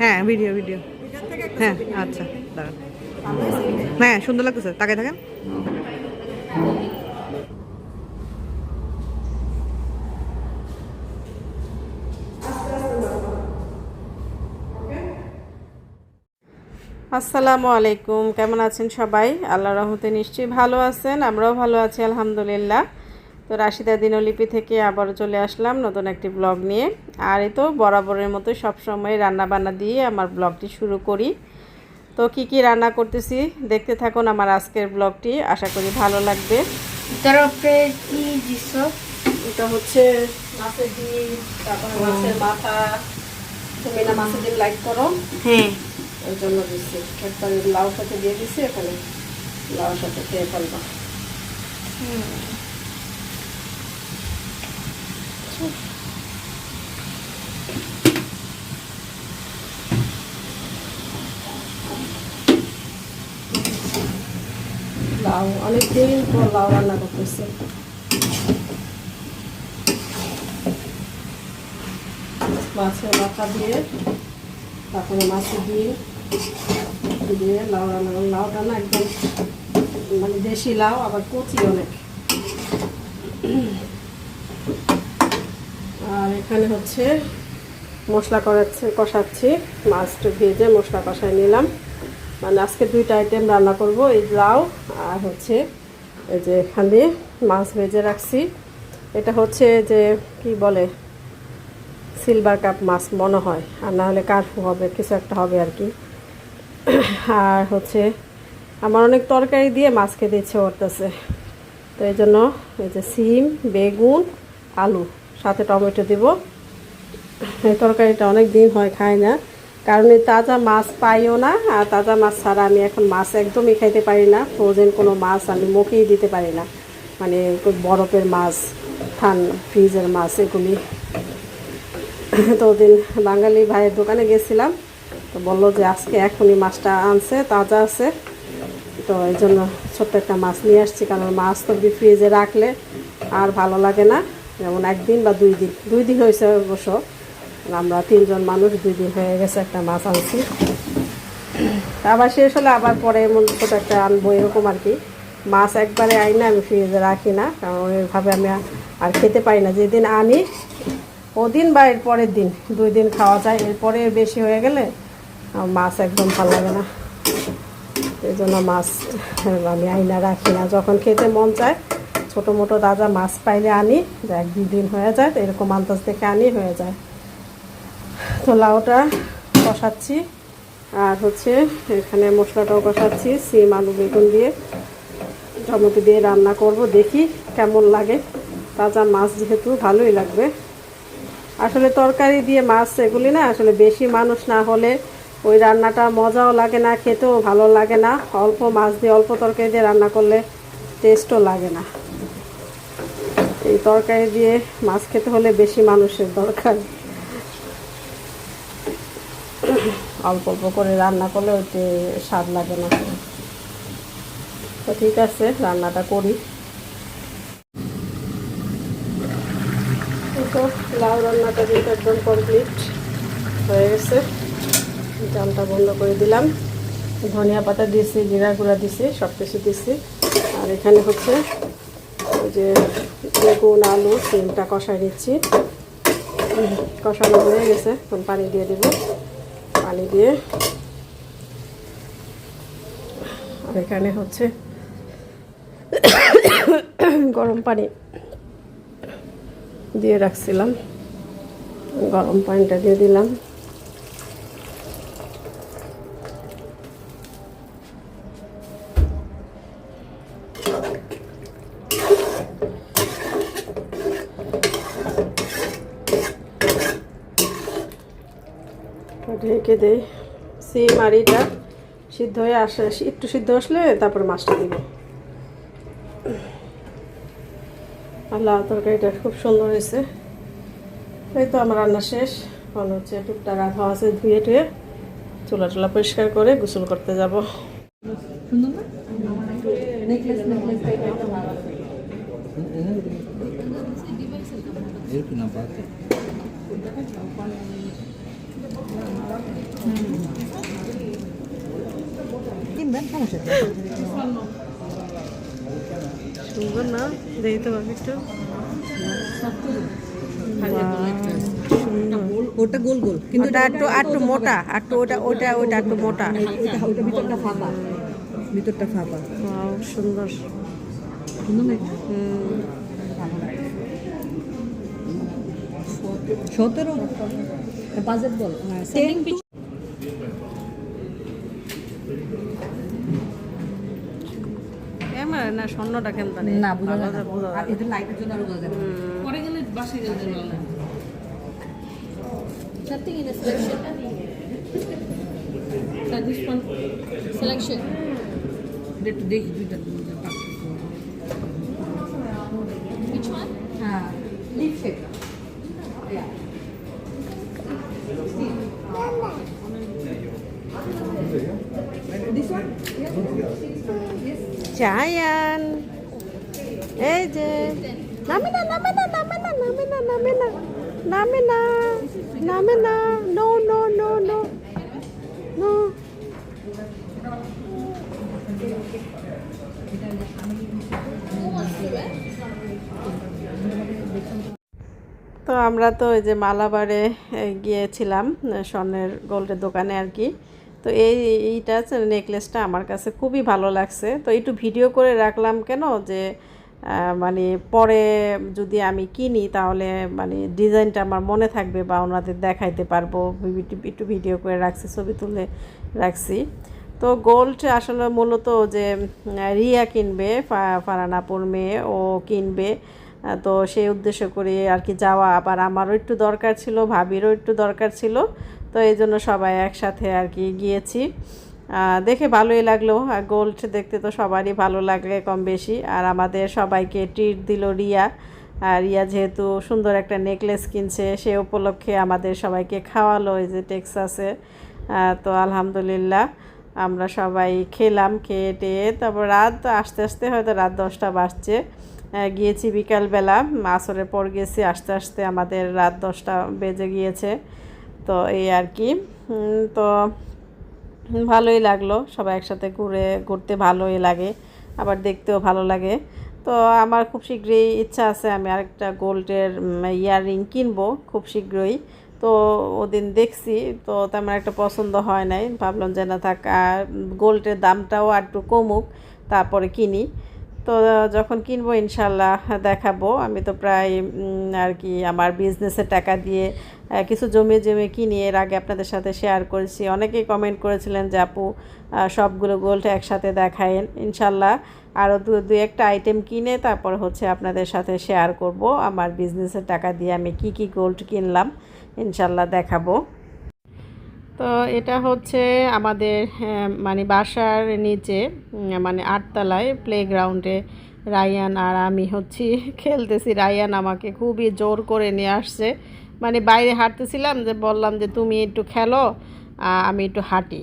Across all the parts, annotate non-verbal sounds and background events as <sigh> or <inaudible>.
হ্যাঁ video video হ্যাঁ আচ্ছা দাঁড়ান। হ্যাঁ সুন্দর লাগতেছে তাকাই থাকেন। আসসালামু আলাইকুম, কেমন আছেন সবাই? আল্লাহ রহমতে নিশ্চয়ই ভালো আছেন, আমরাও ভালো আছি, আলহামদুলিল্লাহ। তো রাশিদা দিনলিপি থেকে আবারও চলে আসলাম নতুন একটি ব্লগ নিয়ে। আর এই তো বরাবরের মতো সবসময় রান্না বান্না দিয়ে আমার ব্লগটি শুরু করি। তো কি কি রান্না করতেছি দেখতে থাকুন আমার আজকের ব্লগটি আশা করি ভালো লাগবে। কি দিছ। এটা হচ্ছে মাছের ডিম তারপরে মাছের মাথা। তুমি না মাছের ডিম লাইক করো। হ্যাঁ। ওই জন্য দিচ্ছি একবার লাউ সাথে দিয়ে দিচ্ছি এখানে লাউ সাথে খেয়ে ফেলবা। লাউ অনেক দিন পর লাউ রান্না করতেছে মাছের মাথা দিয়ে, তারপরে মাছের ডিম দিয়ে লাউ রান্না। লাউটা না একদম মানে দেশি লাউ, আবার কচি অনেক আর এখানে হচ্ছে মশলা করাচ্ছে, কষাচ্ছি। মাছটা ভেজে মশলা কষায় নিলাম। মানে আজকে দুইটা আইটেম রান্না করব, এই লাউ আর হচ্ছে এই যে এখানে মাছ ভেজে রাখছি। এটা হচ্ছে যে কি বলে সিলভার কাপ মাছ মনে হয়। আর না হলে কার্ফু হবে, কিছু একটা হবে আর কি। আর হচ্ছে আমার অনেক তরকারি দিয়ে মাছ খেতে ইচ্ছে করতেছে। তো এই জন্য এই যে সিম, বেগুন, আলু। সাথে টমেটো দিব। এই তরকারিটা অনেক দিন হয় খাই না। কারণ এই তাজা মাছ পাইও না, আর তাজা মাছ ছাড়া আমি এখন মাছ একদমই খাইতে পারি না। ফ্রোজেন কোনো মাছ আমি মুখেই দিতে পারি না। মানে বরফের মাছ ঠান ফ্রিজের মাছ এগুলি। তো ওদিন বাঙালি ভাইয়ের দোকানে গেছিলাম, তো বলল যে আজকে এখনই মাছটা আনছে, তাজা আছে। তো এই জন্য ছোট্ট একটা মাছ নিয়ে আসছি, কারণ মাছ তো ফ্রিজে রাখলে আর ভালো লাগে না। যেমন একদিন বা দুই দিন। দুই দিন হয়েছে অবশ্য। আমরা তিনজন মানুষ দুই দিন হয়ে গেছে একটা মাছ আনছি। আবার শেষ হলে আবার পরে এমন ছোটো একটা আনব, এরকম আর কি। মাছ একবারে আই না, আমি ফ্রিজে রাখি না, কারণ ওইভাবে আমি আর খেতে পারি না। যেদিন আনি, ওদিন বা এর পরের দিন। দুই দিন খাওয়া যায়। এরপরে বেশি হয়ে গেলে মাছ একদম ভালো লাগে না। এই জন্য মাছ আমি আইনা রাখি না। যখন খেতে মন চায় ছোটো মোটো তাজা মাছ পাইলে আনি এক দুই দিন হয়ে যায় তো এরকম আন্দাজ দেখে আনি, হয়ে যায়। তো লাউটা কষাচ্ছি, আর হচ্ছে এখানে মশলাটাও কষাচ্ছি, সিম, আলু, বেগুন দিয়ে, টমেটো দিয়ে রান্না করব, দেখি কেমন লাগে। তাজা মাছ যেহেতু ভালোই লাগবে। আসলে তরকারি দিয়ে মাছ এগুলি না, আসলে বেশি মানুষ না হলে ওই রান্নাটা মজাও লাগে না, খেতেও ভালো লাগে না। অল্প মাছ দিয়ে, অল্প তরকারি দিয়ে রান্না করলে টেস্টও লাগে না। এই তরকারি দিয়ে মাছ খেতে হলে বেশি মানুষের দরকার। অল্প অল্প করে রান্না করলে ওইতে স্বাদ লাগে না। তো ঠিক আছে, রান্নাটা করি। তো, লাউ রান্নাটা কিন্তু একদম কমপ্লিট হয়ে গেছে। জালটা বন্ধ করে দিলাম। ধনিয়া পাতা দিয়েছি, জিরা গুঁড়া দিয়েছি সব কিছু দিয়েছি। আর এখানে হচ্ছে যে বেগুন, আলু সিমটা কষাই নিচ্ছি। কষানো হয়ে গেছে, এখন পানি দিয়ে দেব। পানি দিয়ে। আর এখানে হচ্ছে গরম পানি দিয়ে রাখছিলাম। গরম পানিটা দিয়ে দিলাম। ঢেকে দেই। সিম আর সিদ্ধ হয়ে আসে একটু সিদ্ধ আসলে তারপর মাছটা দিব। আল্লাহ তরকারিটা খুব সুন্দর হয়েছে। এই তো আমার রান্না শেষ। মনে হচ্ছে টুকটা আধা আছে ধুয়ে টুয়ে চুলা টুলা পরিষ্কার করে গোসল করতে যাব। কিনবেন সমস্যা সুন্দর না? দেখি তো ভাবি একটু। ওটা গোল গোল কিন্তু ওটা একটু একটু মোটা একটু ওটা ওটা ওটা একটু মোটা। ওটা ওটা ভিতরটা ফাঁপা ভিতরটা ফাঁপা সুন্দর। সতেরো? বাজেট বল। না স্বর্ণটা কেন না বোঝা যায় আর এদের লাইটের জন্য আরও বোঝা যাবে পরে গেলে বাসে গেলে Nothing in a selection. So this one, selection. এটা একটু দেখি দুইটা দুইটা পার্থক্য। Which one? হ্যাঁ lip shape This one? Zayan এই যে নামে না নামে না নামে না নামে না নামে না নামে না নামে না নো নো তো আমরা তো এই যে মালাবারে গিয়েছিলাম স্বর্ণের গোল্ডের দোকানে আর কি। তো এই, এইটা নেকলেসটা আমার কাছে খুবই ভালো লাগছে। তো একটু ভিডিও করে রাখলাম কেন? যে মানে পরে যদি আমি কিনি তাহলে মানে ডিজাইনটা আমার মনে থাকবে বা ওনাদের দেখাইতে পারব। একটু- ভিডিও করে রাখছি, ছবি তুলে রাখছি। তো গোল্ড আসলে মূলত যে রিয়া কিনবে ফারানাপুর মেয়ে, ও কিনবে। তো সেই উদ্দেশ্য করে আর কি যাওয়া। আবার আমারও একটু দরকার ছিল, ভাবিরও একটু দরকার ছিল। তো এই জন্য সবাই একসাথে আর কি গিয়েছি। দেখে ভালোই লাগল। আর গোল্ড দেখতে তো সবারই ভালো লাগে কম বেশি। আর আমাদের সবাইকে ট্রিট দিল রিয়া। আর রিয়া যেহেতু সুন্দর একটা নেকলেস কিনছে, সে উপলক্ষে আমাদের সবাইকে খাওয়ালো এই যে টেক্সাসে তো আলহামদুলিল্লাহ আমরা সবাই খেলাম খেয়ে টেয়ে তারপর রাত আস্তে আস্তে হয়তো রাত দশটা বাজছে। গিয়েছি বিকালবেলা। আসরের পর গেছি, আস্তে আস্তে আমাদের রাত দশটা বেজে গিয়েছে। তো এই আর কি। তো ভালোই লাগল সবাই একসাথে ঘুরে, ঘুরতে ভালোই লাগে, আবার দেখতেও ভালো লাগে। তো আমার খুব শীঘ্রই ইচ্ছা আছে আমি আরেকটা গোল্ডের ইয়াররিং কিনবো খুব শীঘ্রই। তো ওদিন দেখছি, তো তেমন একটা পছন্দ হয় নাই। ভাবলাম যে না থাক গোল্ডের দামটাও আর একটু কমুক, তারপরে কিনি। তো যখন কিনবো ইনশাল্লাহ দেখাবো। আমি তো প্রায় আর কি আমার বিজনেসের টাকা দিয়ে কিছু জমি জমি কিনি। এর আগে আপনাদের সাথে শেয়ার করেছি। অনেকেই কমেন্ট করেছিলেন যে, আপু সবগুলো গোল্ড একসাথে দেখায়েন। ইনশাল্লাহ আরও দু দু একটা আইটেম কিনে তারপর হচ্ছে আপনাদের সাথে শেয়ার করব। আমার বিজনেসের টাকা দিয়ে আমি কি কি গোল্ড কিনলাম ইনশাল্লাহ দেখাবো। তো এটা হচ্ছে আমাদের মানে বাসার নিচে মানে আটতলায় প্লেগ্রাউন্ডে রায়ান আর আমি হচ্ছি, খেলতেছি। রায়ান আমাকে খুবই জোর করে নিয়ে আসছে। মানে বাইরে হাঁটতেছিলাম যে বললাম যে, তুমি একটু খেলো আমি একটু হাঁটি।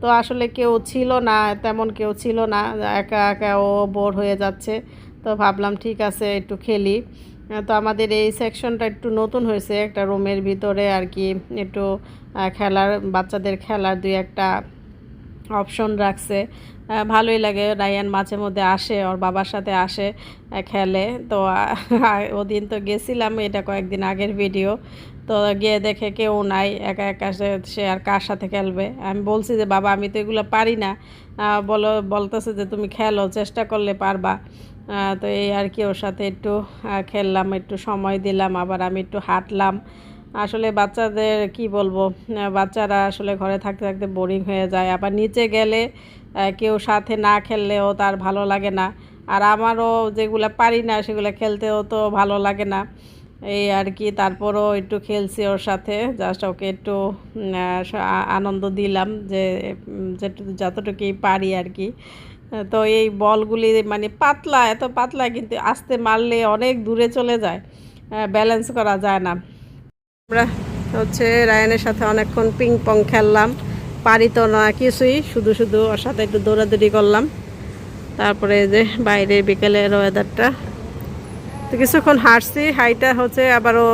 তো আসলে কেউ ছিল না, তেমন কেউ ছিল না। একা একা ও বোর হয়ে যাচ্ছে। তো ভাবলাম, ঠিক আছে, একটু খেলি। তো আমাদের এই সেকশনটা একটু নতুন হয়েছে, একটা রুমের ভিতরে আর কি একটু খেলার, বাচ্চাদের খেলার দুই একটা অপশন রাখছে। ভালোই লাগে, রায়ান মাঝে মধ্যে আসে, ওর বাবার সাথে আসে খেলে। তো <laughs> ওদিন তো গেছিলাম, এটা কয়েকদিন আগের ভিডিও তো গিয়ে দেখে কেউ নাই, একা একা সে আর কার সাথে খেলবে? আমি বলছি যে, বাবা, আমি তো এগুলো পারি না। বলো, বলতেছে যে, তুমি খেলো, চেষ্টা করলে পারবা। তো এই আর কি, ওর সাথে একটু খেললাম, একটু সময় দিলাম, আবার আমি একটু হাঁটলাম। আসলে বাচ্চাদের, কি বলব বাচ্চারা আসলে ঘরে থাকতে থাকতে বোরিং হয়ে যায়। আবার নিচে গেলে কেউ সাথে না খেললেও তার ভালো লাগে না। আর আমারও যেগুলো পারি না, সেগুলো খেলতেও তো ভালো লাগে না। এই আর কি, তারপরও একটু খেলছি ওর সাথে। জাস্ট ওকে একটু আনন্দ দিলাম যে যতটুকুই পারি আর কি। তো এই বলগুলি মানে পাতলা, এত পাতলা কিন্তু আস্তে মারলে অনেক দূরে চলে যায় ব্যালেন্স করা যায় না। আমরা হচ্ছে রায়নের সাথে অনেকক্ষণ পিং পং খেললাম। পারি তো না কিছুই, শুধু শুধু ওর সাথে একটু দৌড়াদৌড়ি করলাম। তারপরে যে বাইরে বিকেলের ওয়েদারটা তো কিছুক্ষণ হাঁটছি, হাইটা হচ্ছে আবার ও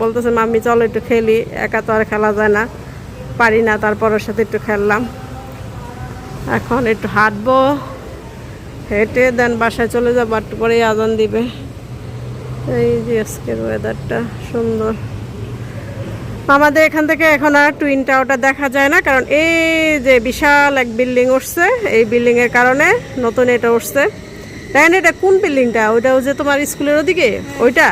বলতেছে, মাম্মি, চলো একটু খেলি। একা তো আর খেলা যায় না, পারি না, তারপর ওর সাথে একটু খেললাম। এখন একটু হাঁটবো, হেঁটে দেন বাসায় চলে যাব, একটু পরেই আজান দিবে। এই যে আজকের ওয়েদারটা সুন্দর। আমাদের এখান থেকে এখন আর টুইন টাওয়ারটা দেখা যায় না, কারণ এই যে বিশাল এক বিল্ডিং উঠছে, এই বিল্ডিংয়ের কারণে নতুন এটা উঠছে। তাই না? এটা কোন বিল্ডিংটা? ওইটা যে তোমার স্কুলের ওদিকে? ওইটা?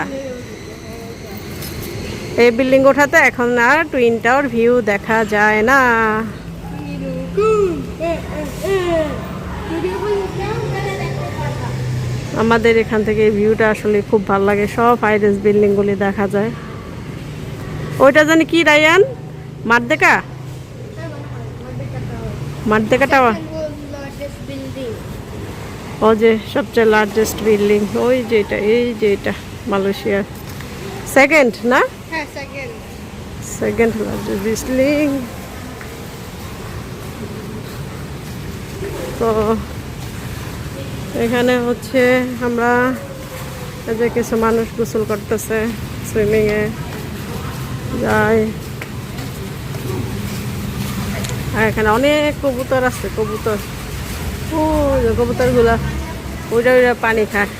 এই বিল্ডিং ওঠাতে এখন আর টুইন টাওয়ার ভিউ দেখা যায় না। আমাদের এখান থেকে ভিউটা আসলে খুব ভালো লাগে। সব হাইরেস বিল্ডিংগুলি দেখা যায়। ওইটা জানি কি, রায়ান? Merdeka Merdeka tower. ও যে সবচেয়ে লার্জেস্ট বিল্ডিং ওই যে এটা এই যে এটা মালয়েশিয়ার। সেকেন্ড না? সেকেন্ড লার্জেস্ট বিল্ডিং তো এখানে হচ্ছে আমরা যে কিছু মানুষ গোসল করতেছে সুইমিংয়ে যায়। আর এখানে অনেক কবুতর আছে কবুতর। ও যে কবুতরগুলা, ওইটা ওইটা পানি খায়।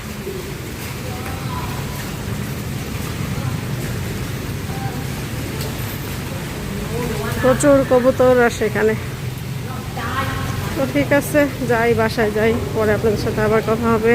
প্রচুর কবুতর আসে এখানে। তো ঠিক আছে, যাই, বাসায় যাই, পরে আপনাদের সাথে আবার কথা হবে।